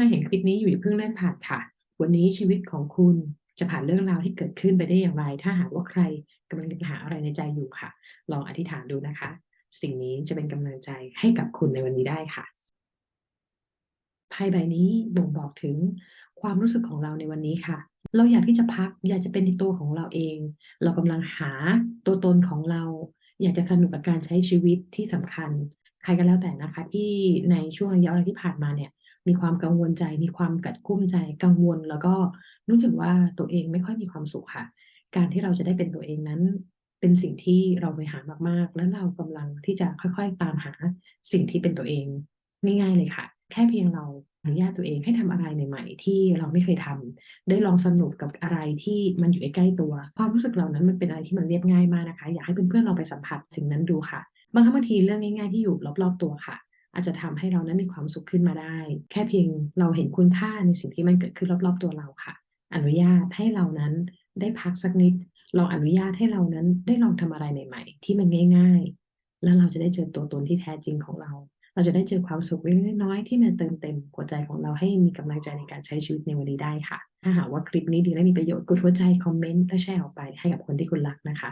ำลังเห็นคลิปนี้อยู่อย่าเพิ่งเล่นผ่านค่ะ วันนี้ชีวิตของคุณจะผ่านเรื่องราวที่เกิดขึ้นไปได้อย่างไร ถ้าหากว่าใครกำลังมีปัญหาอะไรในใจอยู่ค่ะ ลองอธิษฐานดูนะคะ สิ่งนี้จะเป็นกำลังใจให้กับคุณในวันนี้ได้ค่ะไพ่ใบนี้บ่งบอกถึงความรู้สึกของเราในวันนี้ค่ะ เราอยากที่จะพักอยากจะเป็นในตัวของเราเอง เรากำลังหาตัวตนของเรา อยากจะสนุกกับการใช้ชีวิตที่สำคัญ ใครก็แล้วแต่นะคะ ที่ในช่วงระยะเวลาที่ผ่านมาเนี่ย มีความกังวลใจ มีความกัดกุ้มใจกังวล แล้วก็รู้สึกว่าตัวเองไม่ค่อยมีความสุขค่ะ การที่เราจะได้เป็นตัวเองนั้น เป็นสิ่งที่เราไปหามากๆ และเรากำลังที่จะค่อยๆ ตามหาสิ่งที่เป็นตัวเองง่ายๆเลยค่ะ แค่เพียงเราอนุญาตตัวเองให้ทำอะไรใหม่ๆ ที่เราไม่เคยทำได้ลองสนุกกับอะไรที่มันอยู่ใกล้ๆตัว ความรู้สึกเหล่านั้นมันเป็นอะไรที่มันเรียบง่ายมากนะคะ อยากให้เพื่อนๆลองไปสัมผัสสิ่งนั้นดูค่ะ บางครั้งบางทีเรื่องง่ายๆที่อยู่รอบๆตัวค่ะ อาจจะทำให้เรานั้นมีความสุขขึ้นมาได้ แค่เพียงเราเห็นคุณค่าในสิ่งที่มันเกิดขึ้นรอบๆตัวเราค่ะ อนุญาตให้เรานั้นได้พักสักนิดลองอนุญาตให้เรานั้นได้ลองทำอะไรใหม่ๆ ที่มันง่าย ๆ แล้วเราจะได้เจอตัวตนที่แท้จริงของเรา เราจะได้เจอความสุขเล็กๆน้อยๆที่มันเติมเต็มหัวใจของเราให้มีกำลังใจในการใช้ชีวิตในวันนี้ได้ค่ะ ถ้าหากว่าคลิปนี้ดีและมีประโยชน์กดหัวใจคอมเมนต์และแชร์ออกไปให้กับคนที่คุณรักนะคะ